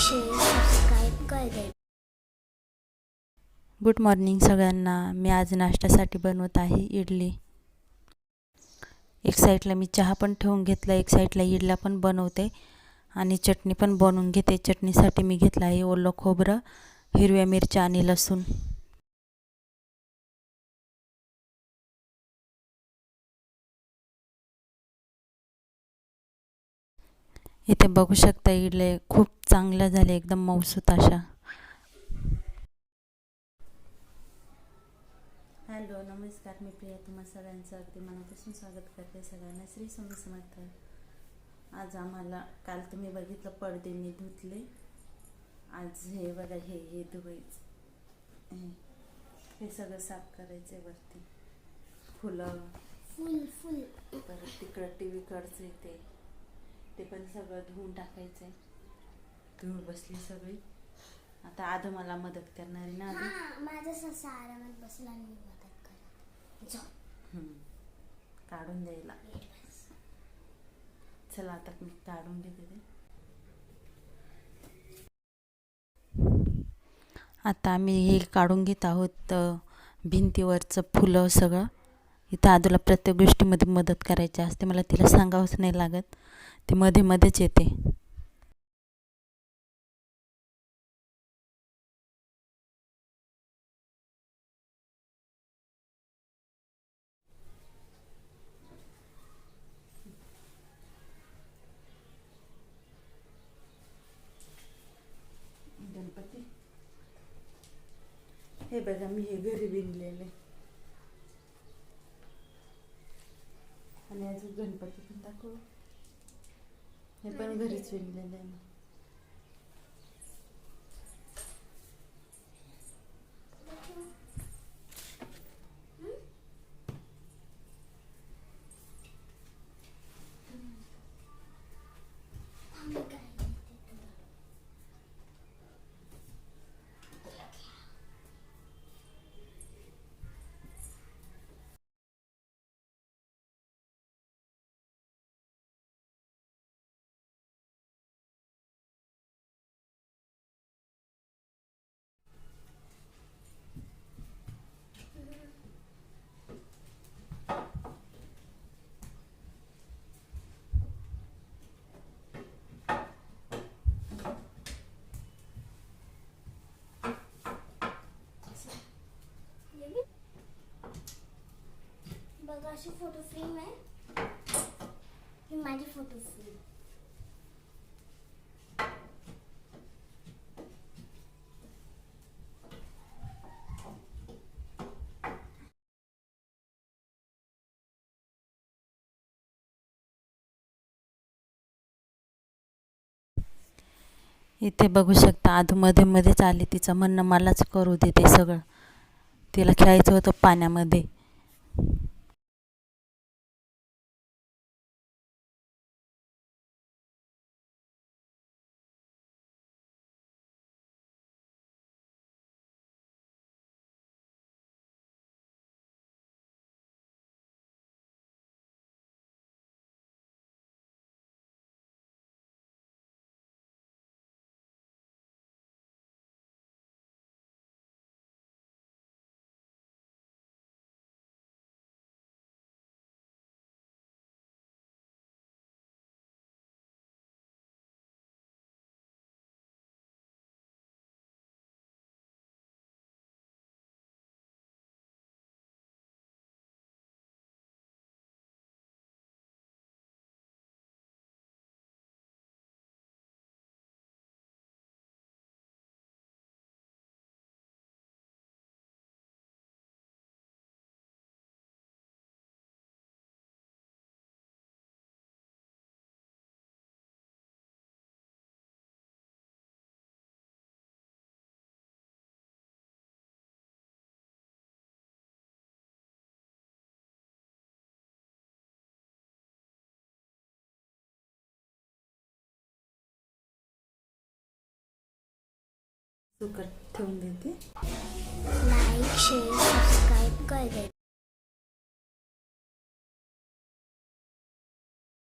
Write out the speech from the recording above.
Share subscribe कर दे good morning सगळ्यांना. मी आज नाश्त्यासाठी बनवत आहे इडली. एक साईडला मी चहा पण ठेवून घेतला एक साईडला इडला पण बनवते आणि चटणी पण बनवून घेते. चटणीसाठी मी घेतलं आहे ओलं खोबरं हिरव्या मिरच्या आणि लसूण. इथे बघू शकता इडले खूप चांगल्या झाले एकदम मऊसूत अशा. हॅलो नमस्कार मी प्रिया तुम्हा सगळ्यांचं. अगदी मनापासून स्वागत करते सगळ्यांना. श्री स्वामी समर्थ. आज आम्हाला काल तुम्ही बघितलं पडदे मी धुतले. आज हे बघा हे हे धुवायचं. हे- हे सगळं साफ करायचं आहे वरती. फुलं. फुल फुल. परत तिकडं टी व्हीकडचं ते. ते पण सगळं धुवून टाकायचं आहे धुवून बसली सगळी? आता आधं मला मदत करणार आहे ना आधी हा माझा ससा आरामात बसला आणि मी मदत करत. जाऊ. हम्म. काढून द्यायला. चला आता मी काढून घेते ते. आता आम्ही हे काढून घेत आहोत अ, भिंतीवरचं फुलं सगळं. इथं आदूला प्रत्येक गोष्टीमध्ये मदत करायची असते. मला तिला सांगावंच नाही लागत. ते मध्ये मध्येच येते. गणपती? हे बघा मी हे घरी विणलेले अजून गणपती पण दाखव. हे पण घरीच विणलेले आहे अशी फोटो फ्रेम आहे ही माझी फोटो फ्रेम इथे बघू शकता आधू मध्ये मध्येच आली तिचं म्हणणं मलाच करू दे ते सगळं. तिला खेळायचं होतं पाण्यामध्ये. ठेवून देते. लाईक शेअर सबस्क्राईब कर